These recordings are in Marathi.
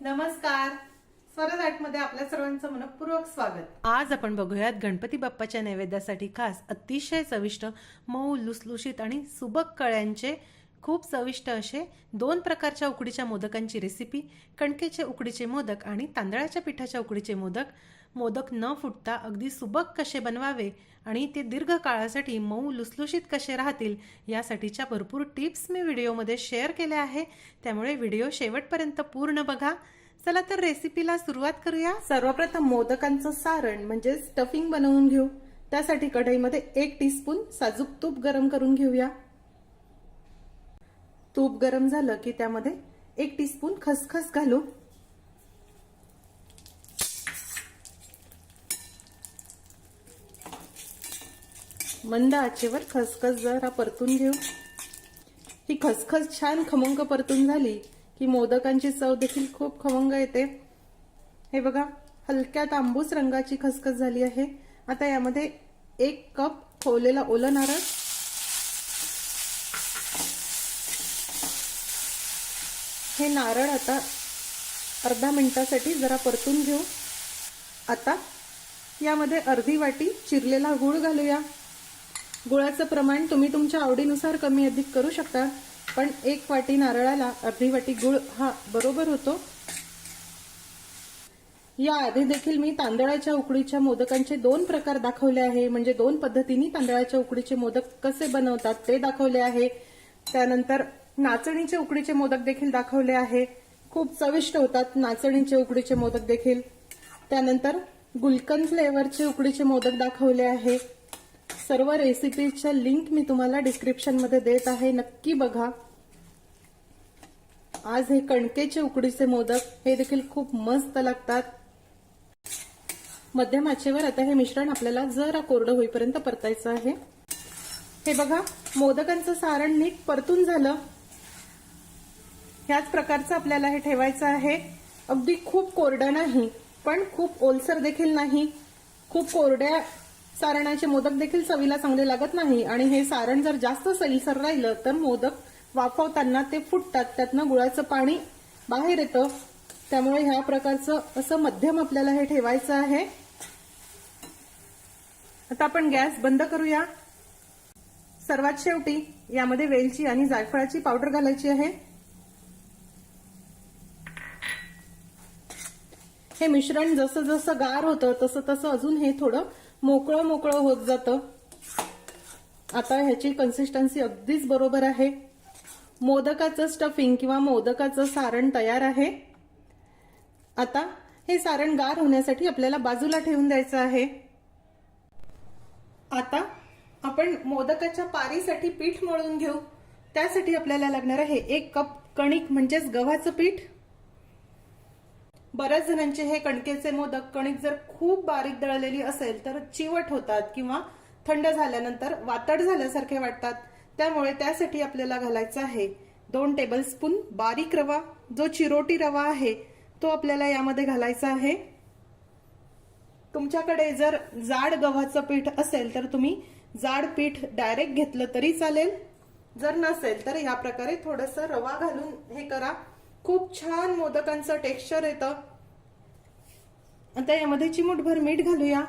नमस्कार. स्वराजमध्ये आपल्या सर्वांचं मनपूर्वक स्वागत. आज आपण बघूयात गणपती बाप्पाच्या नैवेद्यासाठी खास अतिशय चविष्ट मऊ लुसलुशीत आणि सुबक कळ्यांचे खूप चविष्ट असे दोन प्रकारच्या उकडीच्या मोदकांची रेसिपी कणकेचे उकडीचे मोदक आणि तांदळाच्या पिठाच्या उकडीचे मोदक मोदक न फुटता अगदी सुबक कसे बनवावे आणि ते दीर्घ काळासाठी मऊ लुसलुशीत कसे राहतील यासाठीच्या भरपूर टिप्स मी व्हिडिओमध्ये शेअर केल्या आहे. त्यामुळे व्हिडिओ शेवटपर्यंत पूर्ण बघा. चला तर रेसिपीला सुरुवात करूया. सर्वप्रथम मोदकांचं सारण म्हणजे स्टफिंग बनवून घेऊ. त्यासाठी कढईमध्ये एक टीस्पून साजूक तूप गरम करून घेऊया. तूप गरम झालं की त्यामध्ये एक टीस्पून खसखस घालू. मंद आचेवर खसखस जरा परतून घेऊ. ही खसखस छान खमंग परतून झाली की मोदकांची चव देखील खूप खमंग येते. हे बघा हलक्या तांबूस रंगाची खसखस झाली आहे. आता यामध्ये एक कप खोवलेला ओलं नारळ. हे नारळ आता अर्धा मिनिटासाठी जरा परतून घेऊ. आता यामध्ये अर्धी वाटी चिरलेला गूळ घालूया. गुळाचं प्रमाण तुम्ही तुमच्या आवडीनुसार कमी अधिक करू शकता. पण एक वाटी नारळाला अर्धी वाटी गुळ हा बरोबर होतो. या आधी देखील मी तांदळाच्या उकडीच्या मोदकांचे दोन प्रकार दाखवले आहे. म्हणजे दोन पद्धतीने तांदळाच्या उकडीचे मोदक कसे बनवतात ते दाखवले आहे. त्यानंतर नाचणीचे उकडीचे मोदक देखील दाखवले आहे. खूप चविष्ट होतात नाचणीचे उकडीचे मोदक देखील. त्यानंतर गुलकंद फ्लेवरचे उकडीचे मोदक दाखवले आहे. सर्व रेसिपीजच्या लिंक मी तुम्हाला डिस्क्रिप्शनमध्ये देत आहे. नक्की बघा. आज हे कणकेचे उकडीचे मोदक हे देखील खूप मस्त लागतात. मध्यम आचेवर आता हे मिश्रण आपल्याला जरा कोरडं होईपर्यंत परतायचं आहे. हे बघा मोदकांचं सारण नीट परतून झालं. ह्याच प्रकारचं आपल्याला हे ठेवायचं आहे. अगदी खूप कोरडं नाही पण खूप ओलसर देखील नाही. खूप कोरड्या सारणाचे मोदक देखील चवीला चांगले लागत नाही. आणि हे सारण जर जास्त सैलसर राहिलं तर मोदक वाफवताना ते फुटतात. त्यातनं गुळाचं पाणी बाहेर येतं. त्यामुळे ह्या प्रकारचं असं मध्यम आपल्याला हे ठेवायचं आहे. आता आपण गॅस बंद करूया. सर्वात शेवटी यामध्ये वेलची आणि जायफळाची पावडर घालायची आहे. हे मिश्रण जसं जसं गार होतं तसं तसं अजून हे थोडं मोकळं मोकळं होत जातं. आता ह्याची कन्सिस्टन्सी अगदीच बरोबर आहे. मोदकाचं स्टफिंग किंवा मोदकाचं सारण तयार आहे. आता हे सारण गार होण्यासाठी आपल्याला बाजूला ठेवून द्यायचं आहे. आता आपण मोदकाच्या पारीसाठी पीठ मळून घेऊ. त्यासाठी आपल्याला लागणार आहे एक कप कणिक म्हणजेच गव्हाचं पीठ. बऱ्याच जणांचे हे कणकेचे मोदक कणिक जर खूप बारीक दळलेली असेल तर चिवट होतात किंवा थंड झाल्यानंतर वातड झाल्यासारखे वाटतात. त्यामुळे त्यासाठी आपल्याला घालायचं आहे दोन टेबलस्पून बारीक रवा जो चिरोटी रवा आहे तो आपल्याला यामध्ये घालायचा आहे. तुमच्याकडे जर जाड गव्हाचं पीठ असेल तर तुम्ही जाड पीठ डायरेक्ट घेतलं तरी चालेल. जर नसेल तर या प्रकारे थोडस रवा घालून हे करा. खूप छान मोदकांचं टेक्स्चर येतं. आता यामध्ये चिमूटभर मीठ घालूया.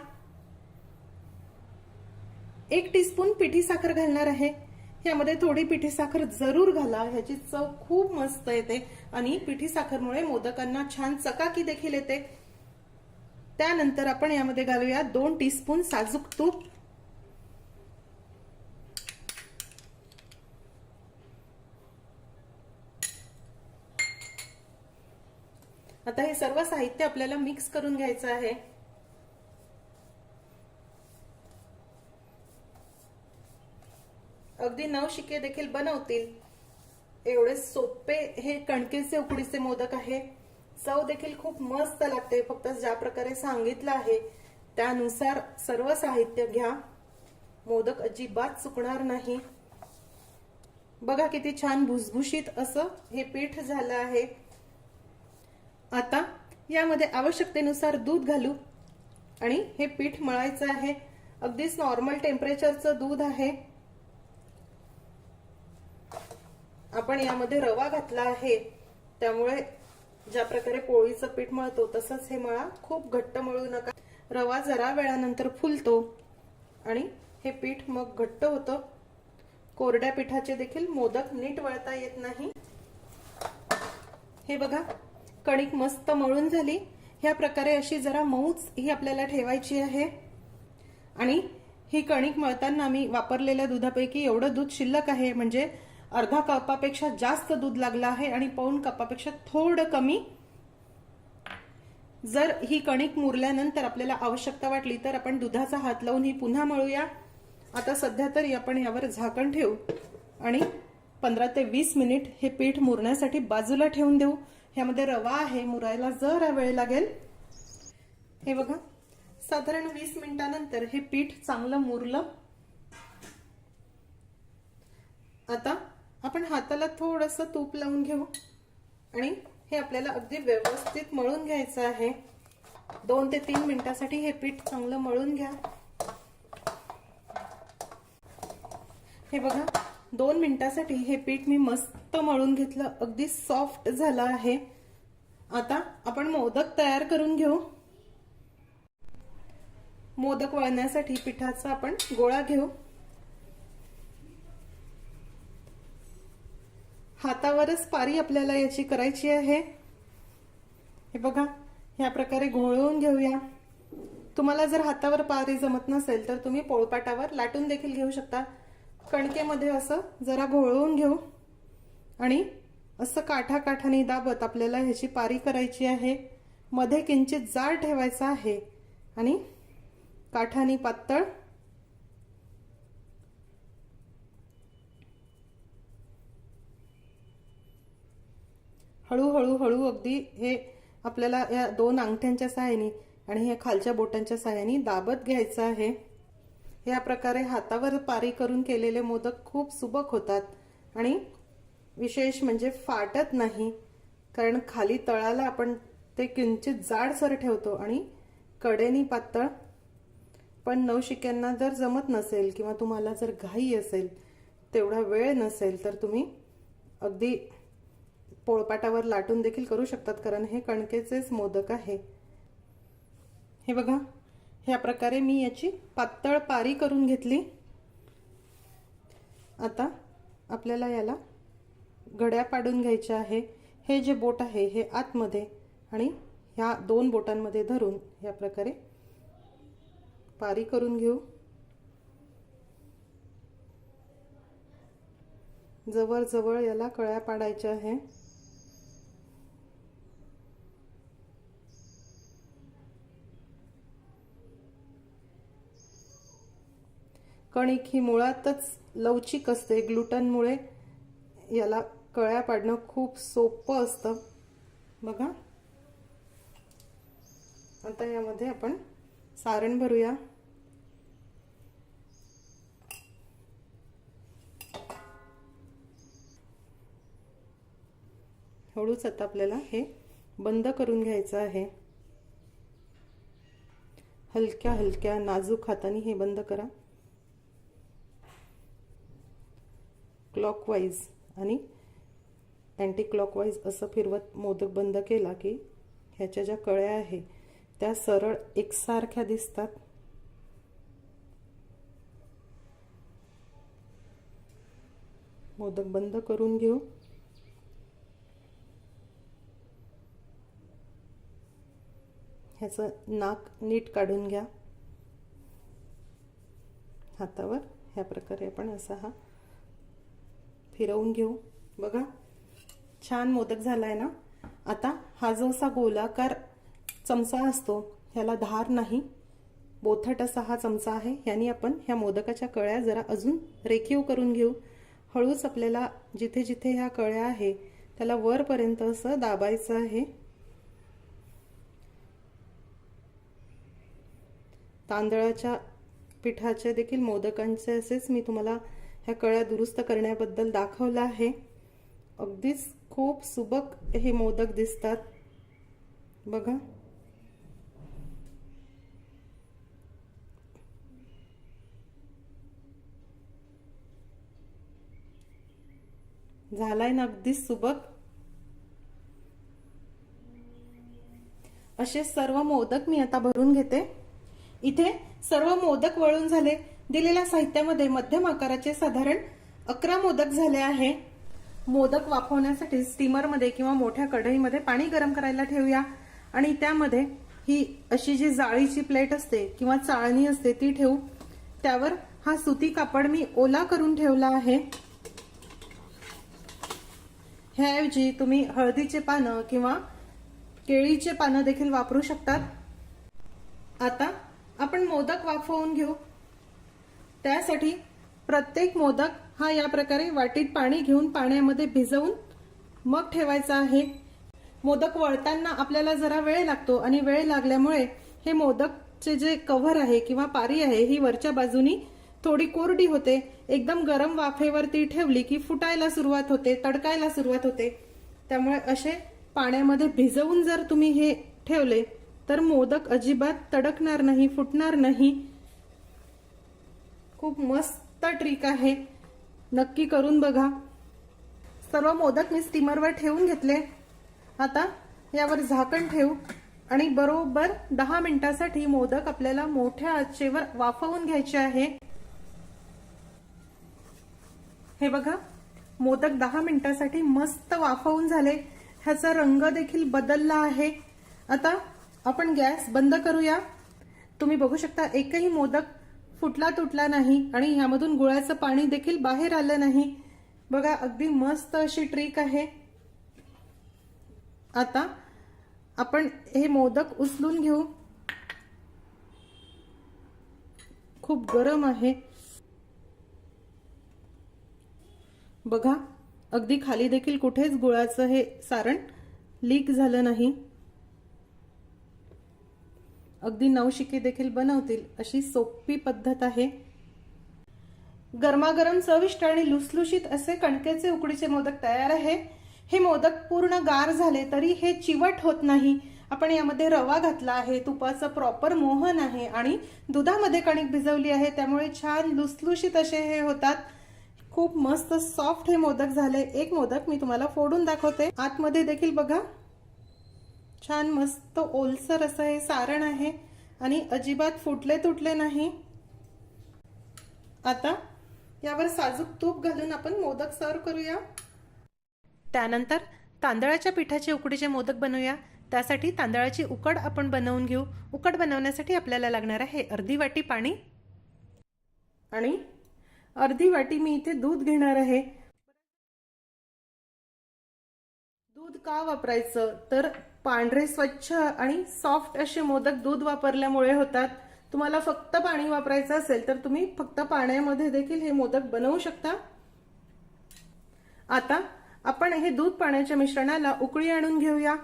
एक टीस्पून पिठी साखर घालणार आहे. यामध्ये थोडी पिठी साखर जरूर घाला. ह्याची चव खूप मस्त येते आणि पिठी साखरमुळे मोदकांना छान चकाकी देखील येते. त्यानंतर आपण यामध्ये घालूया दोन टीस्पून साजूक तूप. आता हे सर्व साहित्य आपल्याला मिक्स करून घ्यायचं आहे. अगदी नवशिके देखील बनवतील. एवढे सोपे हे कणकेचे उकडीचे मोदक आहे. चव देखील खूप मस्त लागते. फक्त ज्या प्रकारे सांगितलं आहे त्यानुसार सर्व साहित्य घ्या. मोदक अजिबात चुकणार नाही. बघा किती छान भुसभुशीत असं हे पीठ झालं आहे. आता यामध्ये आवश्यकतेनुसार दूध घालू. आणि हे पीठ मळायचं आहे. अगदीच नॉर्मल टेम्परेचरचं दूध आहे. आपण यामध्ये रवा घातला आहे. त्यामुळे ज्या प्रकारे पोळीचं पीठ मळतो तसंच हे मळा. खूप घट्ट मळू नका. रवा जरा वेळानंतर फुलतो. आणि हे पीठ मग घट्ट होतं. कोरड्या पिठाचे देखील मोदक नीट वळता येत नाही. हे बघा. कणिक मस्त मळून झाली. ह्या प्रकारे अशी जरा मऊच ही आपल्याला ठेवायची आहे. आणि ही कणिक मळताना मी वापरलेल्या दुधापैकी एवढं दूध शिल्लक आहे म्हणजे अर्धा कपापेक्षा जास्त दूध लागलं आहे आणि पाऊण कपापेक्षा थोडं कमी. जर ही कणिक मुरल्यानंतर आपल्याला आवश्यकता वाटली तर आपण दुधाचा हात लावून ही पुन्हा मळूया. आता सध्या तरी आपण यावर झाकण ठेवू आणि पंधरा ते वीस मिनिट हे पीठ मुरण्यासाठी बाजूला ठेवून देऊ. ह्यामध्ये रवा आहे मुरायला जरा वेळ लागेल. हे बघा साधारण वीस मिनिटानंतर हे पीठ चांगलं मुरलं. आता आपण हाताला थोडस तूप लावून घेऊ. आणि हे आपल्याला अगदी व्यवस्थित मळून घ्यायचं आहे. दोन ते तीन मिनिटासाठी हे पीठ चांगलं मळून घ्या. हे बघा दोन मिनिटासाठी हे पीठ मी मस्त मळून घेतलं. अगदी सॉफ्ट झालं आहे. आता आपण मोदक तयार करून घेऊ. मोदक वळण्यासाठी पिठाचा आपण गोळा घेऊ. हातावरच पारी आपल्याला याची करायची आहे. हे बघा ह्या प्रकारे घोळवून घेऊया. तुम्हाला जर हातावर पारी जमत नसेल तर तुम्ही पोळपाटावर लाटून देखील घेऊ शकता. कणकेमध्ये असं जरा घोळवून घेऊ. आणि असं काठा काठाने दाबत आपल्याला ह्याची पारी करायची आहे. मध्ये किंचित जाड ठेवायचा आहे. आणि काठानी पातळ हळूहळू हळू अगदी हे आपल्याला या दोन अंगठ्यांच्या सहाय्याने आणि हे खालच्या बोटांच्या सहाय्याने दाबत घ्यायचं आहे. या प्रकारे हातावर पारी करून केलेले मोदक खूप सुबक होतात. आणि विशेष म्हणजे फाटत नाही कारण खाली तळाला आपण ते किंचित जाडसर ठेवतो आणि कडेनी पातळ. पण नवशिक्यांना जर जमत नसेल किंवा तुम्हाला जर घाई असेल तेवढा वेळ नसेल तर तुम्ही अगदी पोळपाटावर लाटून देखील करू शकतात कारण हे कणकेचेच मोदक आहे. हे बघा. ह्या प्रकारे मी याची पातळ पारी करून घेतली. आता आपल्याला याला घड्या पाडून घ्यायच्या आहे. हे जे बोट आहे हे आतमध्ये आणि ह्या दोन बोटांमध्ये धरून या प्रकारे पारी करून घेऊ. जवळजवळ याला कळ्या पाडायच्या आहे. कणिक ही मुळातच लवचिक असते. ग्लुटनमुळे याला कळ्या पाडणं खूप सोपं असतं. बघा. आता यामध्ये आपण सारण भरूया. हळूच आता आपल्याला हे बंद करून घ्यायचं आहे. हलक्या हलक्या नाजूक हाताने हे बंद करा. क्लॉकवाईज आणि अँटी क्लॉकवाईज असं फिरवत मोदक बंद केला की ह्याच्या ज्या कळ्या आहे त्या सरळ एकसारख्या दिसतात. मोदक बंद करून घेऊ. ह्याचं नाक नीट काढून घ्या. हातावर. ह्या प्रकारे आपण असा हा फिरवून घेऊ. बघा छान मोदक झालाय ना? आता हा जो असा गोलाकार चमचा असतो ह्याला धार नाही. बोथट असा हा चमचा आहे. याने आपण ह्या मोदकाच्या कळ्या जरा अजून रेखीव करून घेऊ. हळूच आपल्याला जिथे जिथे ह्या कळ्या आहे त्याला वरपर्यंत असं दाबायचं आहे. तांदळाच्या पिठाचे देखील मोदकांचे असेच मी तुम्हाला ह्या कळ्या दुरुस्त करण्याबद्दल दाखवलं आहे. अगदीच खूप सुबक हे मोदक दिसतात. बघा. झालाय ना अगदीच सुबक. असे सर्व मोदक मी आता भरून घेते. इथे सर्व मोदक वळून झाले. दिलेल्या साहित्यामध्ये मध्यम आकाराचे साधारण अकरा मोदक झाले आहे. मोदक वाफवण्यासाठी स्टीमरमध्ये किंवा मोठ्या कढईमध्ये पाणी गरम करायला ठेवूया. आणि त्यामध्ये ही अशी जी जाळीची प्लेट असते किंवा चाळणी असते ती ठेवू. त्यावर हा सुती कापड मी ओला करून ठेवला आहे. ह्याऐवजी तुम्ही हळदीचे पानं किंवा केळीचे पानं देखील वापरू शकतात. आता आपण मोदक वाफवून घेऊ. त्यासाठी प्रत्येक मोदक हा या प्रकारे वाटीत पाणी घेऊन पाण्यामध्ये भिजवून मग ठेवायचा आहे. मोदक वळताना आपल्याला जरा वेळ लागतो आणि वेळ लागल्यामुळे हे मोदकचे जे कव्हर आहे किंवा पारी आहे ही वरच्या बाजूनी थोडी कोरडी होते. एकदम गरम वाफेवरती ठेवली की फुटायला सुरुवात होते तडकायला सुरुवात होते. त्यामुळे असे पाण्यामध्ये भिजवून जर तुम्ही हे ठेवले तर मोदक अजिबात तडकणार नाही फुटणार नाही. खूप मस्त ट्रिक आहे. नक्की करून बघा. सर्व मोदक मी स्टीमरवर ठेवून घेतले. आता यावर झाकण ठेवू. आणि बरोबर दहा मिनिटासाठी मोदक आपल्याला मोठ्या आचेवर वाफवून घ्यायचे आहे. हे बघा मोदक दहा मिनिटासाठी मस्त वाफवून झाले. ह्याचा रंग देखील बदलला आहे. आता आपण गॅस बंद करूया. तुम्ही बघू शकता एकही मोदक फुटला तुटला नाही आणि ह्यामधून गुळाचं पाणी देखील बाहेर आलं नाही. बघा अगदी मस्त अशी ट्रिक आहे. आता आपण हे मोदक उचलून घेऊ. खूप गरम आहे. बघा अगदी खाली देखील कुठेच गुळाचं हे सारण लीक झालं नाही. अगदी नवशिके देखील बनवतील अशी सोपी पद्धत आहे. गरमागरम चविष्ट आणि लुसलुशीत असे कणकेचे उकडीचे मोदक तयार आहे. हे मोदक पूर्ण गार झाले तरी हे चिवट होत नाही. आपण यामध्ये रवा घातला आहे तुपाचं प्रॉपर मोहन आहे आणि दुधामध्ये कणिक भिजवली आहे त्यामुळे छान लुसलुशीत असे हे होतात. खूप मस्त सॉफ्ट हे मोदक झाले. एक मोदक मी तुम्हाला फोडून दाखवते. आतमध्ये देखील बघा. छान मस्त ओलसर असं हे सारण आहे आणि अजिबात फुटले तुटले नाही. आता यावर साजूक तूप घालून आपण मोदक सर्व करूया. त्यानंतर तांदळाच्या पिठाचे उकडीचे मोदक बनवूया त्यासाठी तांदळाची उकड आपण बनवून घेऊ. उकड बनवण्यासाठी आपल्याला लागणार आहे अर्धी वाटी पाणी. आणि अर्धी वाटी मी इथे दूध घेणार आहे. दूध का वापरायचं? तर पांढरे स्वच्छ आणि सॉफ्ट असे मोदक दूध वापरल्यामुळे होतात. तुम्हाला फक्त पाणी वापरायचं असेल तर तुम्ही फक्त पाण्यामध्ये देखील हे मोदक बनवू शकता. आता आपण हे दूध पाण्याच्या मिश्रणाला उकळी आणून घेऊया.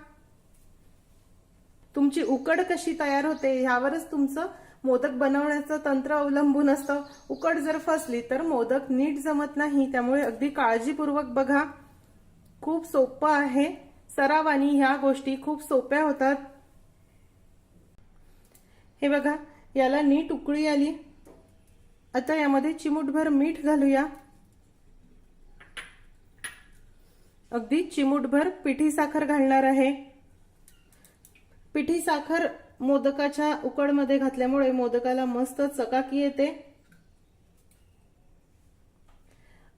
तुमची उकड कशी तयार होते ह्यावरच तुमचं मोदक बनवण्याचं तंत्र अवलंबून असतं. उकड जर फसली तर मोदक नीट जमत नाही त्यामुळे अगदी काळजीपूर्वक बघा. खूप सोपं आहे. सरावानी ह्या गोष्टी खूप सोप्या होतात. हे बघा याला नीट उकळी आली. आता यामध्ये चिमूटभर मीठ घालूया. अगदी चिमूटभर पिठी साखर घालणार आहे. पिठी साखर मोदकाच्या उकडमध्ये घातल्यामुळे मोदकाला मस्त चकाकी येते.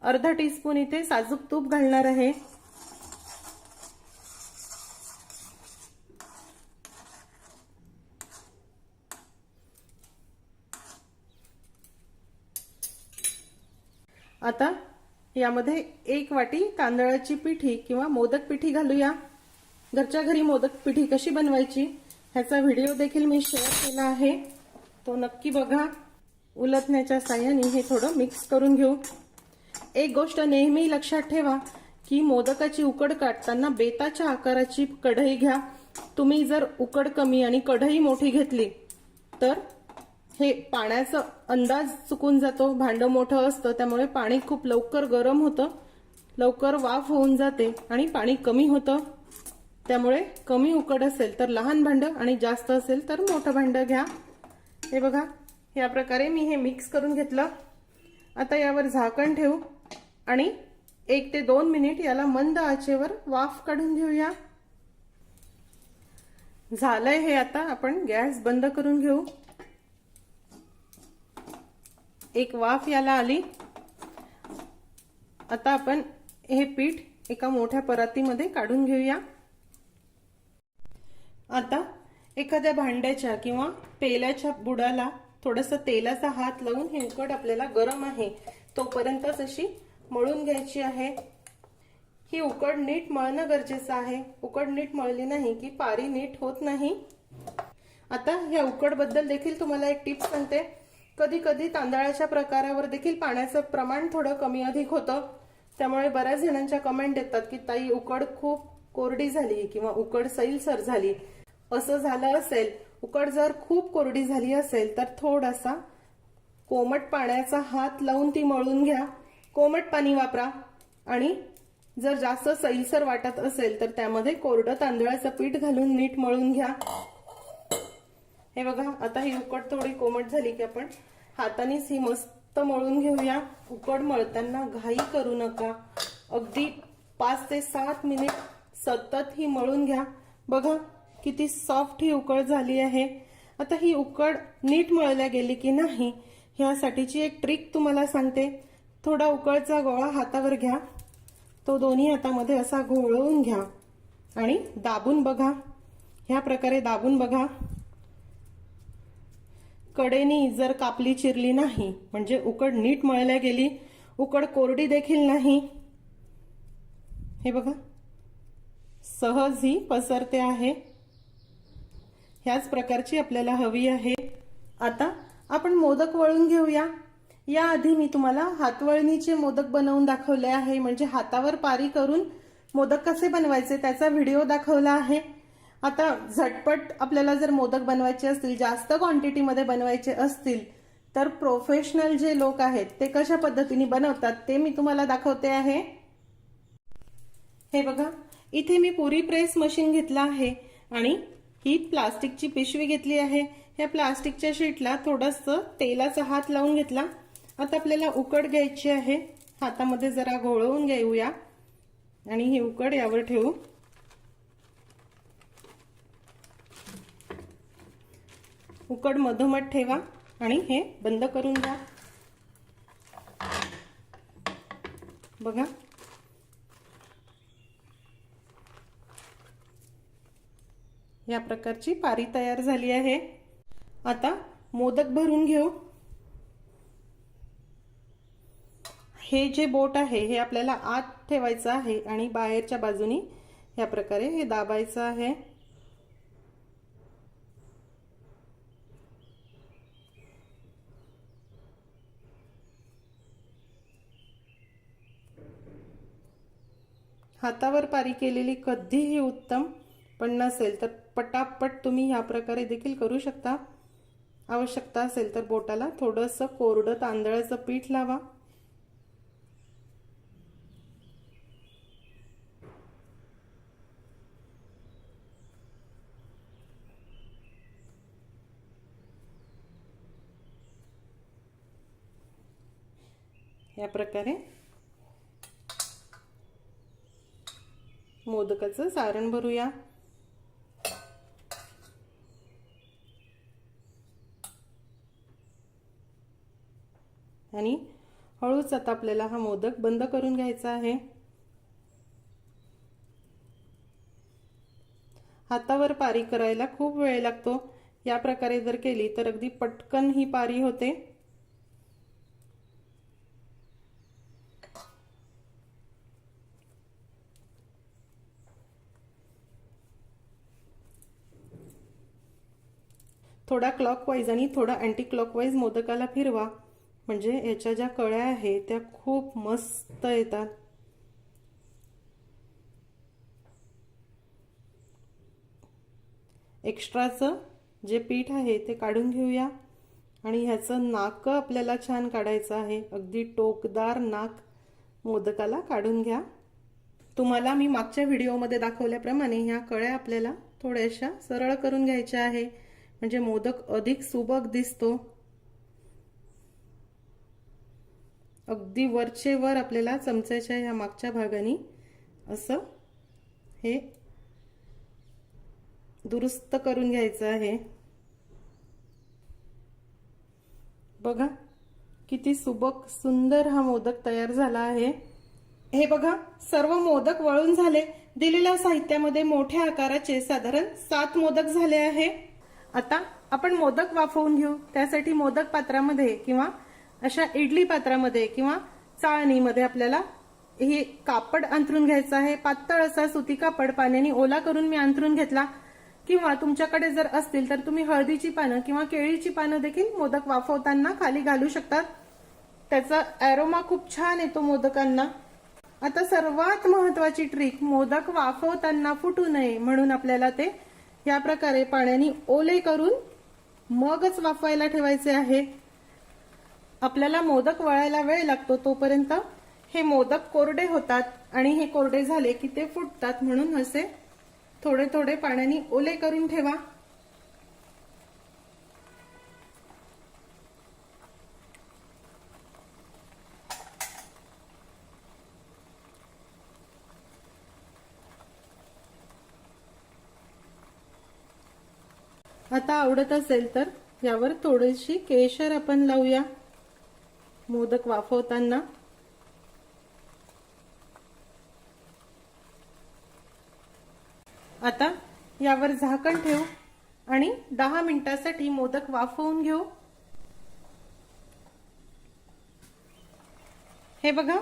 अर्धा टीस्पून इथे साजूक तूप घालणार आहे. आता यामध्ये एक वाटी तांदळाची पिठी किंवा मोदक पिठी घालूया. घरच्या घरी मोदक पिठी कशी बनवायची ह्याचा व्हिडिओ देखील मी शेअर केला आहे. तो नक्की बघा. उलटण्याच्या साह्याने हे थोडं मिक्स करून घेऊ. एक गोष्ट नेहमी लक्षात ठेवा की मोदकाची उकड काढताना बेताच्या आकाराची कढई घ्या. तुम्ही जर उकड कमी आणि कढई मोठी घेतली तर हे पाण्याचा अंदाज चुकून जातो भांडं मोठं असतं त्यामुळे पाणी खूप लवकर गरम होतं लवकर वाफ होऊन जाते आणि पाणी कमी होतं. त्यामुळे कमी उकड असेल तर लहान भांडं आणि जास्त असेल तर मोठं भांडं घ्या. हे बघा या प्रकारे मी हे मिक्स करून घेतलं. आता यावर झाकण ठेवू आणि एक ते दोन मिनिट याला मंद आचेवर वाफ काढून घेऊया. झालंय हे आता आपण गॅस बंद करून घेऊ. एक वाफ याला आली. आता आपण हे पीठ एका मोठ्या परातीमध्ये काढून घेऊया. आता एखाद्या भांड्याच्या किंवा पेल्याच्या बुडाला थोडस तेलाचा हात लावून हे उकड आपल्याला गरम आहे तोपर्यंतच अशी मळून घ्यायची आहे. ही उकड नीट मळणं गरजेचं आहे. उकड नीट मळली नाही की पारी नीट होत नाही. आता ह्या उकडबद्दल देखील तुम्हाला एक टिप्स सांगते. कधी कधी तांदळाच्या प्रकारावर देखील पाण्याचं प्रमाण थोडं कमी अधिक होतं. त्यामुळे बऱ्याच जणांच्या कमेंट येतात की ताई उकड खूप कोरडी झाली किंवा उकड सैलसर झाली असं झालं असेल उकड जर खूप कोरडी झाली असेल तर थोडासा कोमट पाण्याचा हात लावून ती मळून घ्या. कोमट पाणी वापरा. आणि जर जास्त सैलसर वाटत असेल तर त्यामध्ये कोरडं तांदळाचं पीठ घालून नीट मळून घ्या. हे बघा आता ही उकड थोडी कोमट झाली की आपण हातानेच ही मस्त मळून घेऊया. उकड मळताना घाई करू नका. अगदी पाच ते सात मिनिट सतत ही मळून घ्या. बघा किती सॉफ्ट ही उकड झाली आहे. आता ही उकड नीट मळल्या गेली की नाही ह्यासाठीची एक ट्रिक तुम्हाला सांगते. थोडा उकळचा गोळा हातावर घ्या. तो दोन्ही हातामध्ये असा घोळवून घ्या. आणि दाबून बघा. ह्या प्रकारे दाबून बघा. कडेनी जर कापली चिरली नाही म्हणजे उकड नीट मळल्या गेली उकड कोरडी देखील नाही. हे बघा. सहज ही पसरते आहे. ह्याच प्रकारची आपल्याला हवी आहे. आता आपण मोदक वळून घेऊया. याआधी मी तुम्हाला हातवळणीचे मोदक बनवून दाखवले आहे. म्हणजे हातावर पारी करून मोदक कसे बनवायचे त्याचा व्हिडिओ दाखवला आहे. आता झटपट आपल्याला जर मोदक बनवायचे असतील जास्त क्वांटिटीमध्ये बनवायचे असतील तर प्रोफेशनल जे लोक आहेत ते कशा पद्धतीने बनवतात ते मी तुम्हाला दाखवते आहे. हे बघा इथे मी पुरी प्रेस मशीन घेतला आहे आणि ही प्लास्टिकची पिशवी घेतली आहे. या प्लास्टिकच्या शीटला थोडंसं तेलाचा हात लावून घेतला. आता आपल्याला उकड घ्यायची आहे. हातामध्ये जरा घोळवून घेऊया. आणि ही उकड यावर ठेवू. उकड मधोमध ठेवा आणि हे बंद करून द्या बघा. या प्रकारची पारी तयार झाली आहे. आता मोदक भरून घेऊ. हे जे बोट आहे हे आपल्याला आत ठेवायचं आहे आणि बाहेरच्या बाजूनी या प्रकारे हे दाबायचं आहे. हातावर पारी केलेली कधीही उत्तम पण नसेल तर पटापट तुम्ही ह्या प्रकारे देखील करू शकता. आवश्यकता असेल तर बोटाला थोडंसं कोरडं तांदळाचं पीठ लावा. या प्रकारे मोदकाचं सारण भरूया. आणि हळूच आता आपल्याला हा मोदक बंद करून घ्यायचा आहे. हातावर पारी करायला खूप वेळ लागतो. या प्रकारे जर केली तर अगदी पटकन ही पारी होते. थोडा क्लॉकवाईज आणि थोडा अँटी क्लॉकवाईज मोदकाला फिरवा. म्हणजे याच्या ज्या कळ्या आहेत त्या खूप मस्त येतात. एक्स्ट्राचं जे पीठ आहे ते काढून घेऊया. आणि ह्याचं नाक आपल्याला छान काढायचं आहे. अगदी टोकदार नाक मोदकाला काढून घ्या. तुम्हाला मी मागच्या व्हिडिओमध्ये दाखवल्याप्रमाणे ह्या कळ्या आपल्याला थोड्याशा सरळ करून घ्यायच्या आहे. म्हणजे मोदक अधिक सुबक दिसतो. अगदी वरचे वर आपल्याला चमच्याच्या ह्या मागच्या भागाने असं हे दुरुस्त करून घ्यायचं आहे. बघा किती सुबक सुंदर हा मोदक तयार झाला आहे. हे बघा सर्व मोदक वळून झाले. दिलेल्या साहित्यामध्ये मोठ्या आकाराचे साधारण सात मोदक झाले आहे. आता आपण मोदक वाफवून घेऊ. त्यासाठी मोदक पात्रामध्ये किंवा अशा इडली पात्रामध्ये किंवा चाळणीमध्ये आपल्याला हे कापड अंथरून घ्यायचं आहे. पातळ असा सुती कापड पाण्याने ओला करून मी अंथरून घेतला. किंवा तुमच्याकडे जर असतील तर तुम्ही हळदीची पानं किंवा केळीची पानं देखील मोदक वाफवताना खाली घालू शकतात. त्याचा अॅरोमा खूप छान येतो मोदकांना. आता सर्वात महत्वाची ट्रिक मोदक वाफवताना फुटू नये म्हणून आपल्याला ते या प्रकारे पाण्याने ओले करून मगच वाफवायला ठेवायचे आहे. आपल्याला मोदक वळायला वेळ लागतो तोपर्यंत हे मोदक कोरडे होतात आणि हे कोरडे झाले की ते फुटतात म्हणून असे थोडे थोडे पाण्याने ओले करून ठेवा. आवडत असेल तर यावर थोडीशी केशर आपण लावूया. मोदक वाफवताना. आता यावर झाकण ठेवू आणि दहा मिनिटासाठी मोदक वाफवून घेऊ. हे बघा.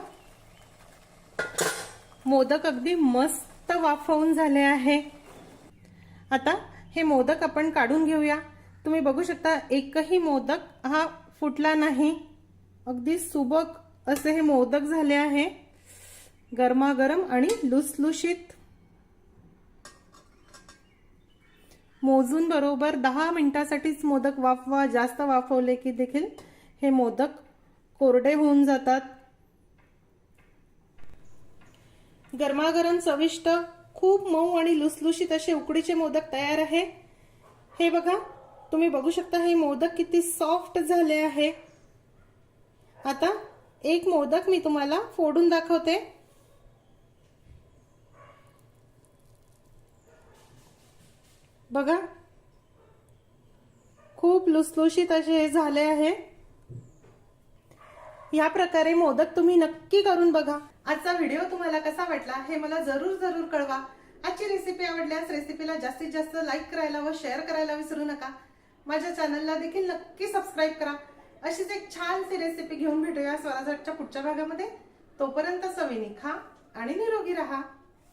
मोदक अगदी मस्त वाफवून झाले आहे. आता हे मोदक आपण काढून घेऊया. तुम्ही बघू शकता एकही मोदक हा फुटला नाही. अगदी सुबक असे हे मोदक झाले आहे. गरमागरम आणि लुसलुशीत. मोजून बरोबर दहा मिनिटासाठीच मोदक वाफवा जास्त वाफवले की देखील हे मोदक कोरडे होऊन जातात. गरमागरम चविष्ट खूप मऊ आणि लुसलुशीत असे उकडीचे मोदक तयार आहे. हे बघा तुम्ही बघू शकता हे मोदक किती सॉफ्ट झाले आहे. आता एक मोदक मी तुम्हाला फोडून दाखवते. बघा खूप लुसलुशीत असे हे झाले आहे. या प्रकारे मोदक तुम्ही नक्की करून बघा. आजचा व्हिडिओ तुम्हाला कसा वाटला हे मला जरूर जरूर कळवा. आजची रेसिपी आवडल्यास रेसिपीला जास्तीत जास्त लाईक करायला व शेअर करायला विसरू नका. माझ्या चॅनलला देखील नक्की सबस्क्राईब करा. अशीच एक छानशी रेसिपी घेऊन भेटूया स्वराजच्या पुढच्या भागामध्ये. तोपर्यंत सविनी खा आणि निरोगी राहा.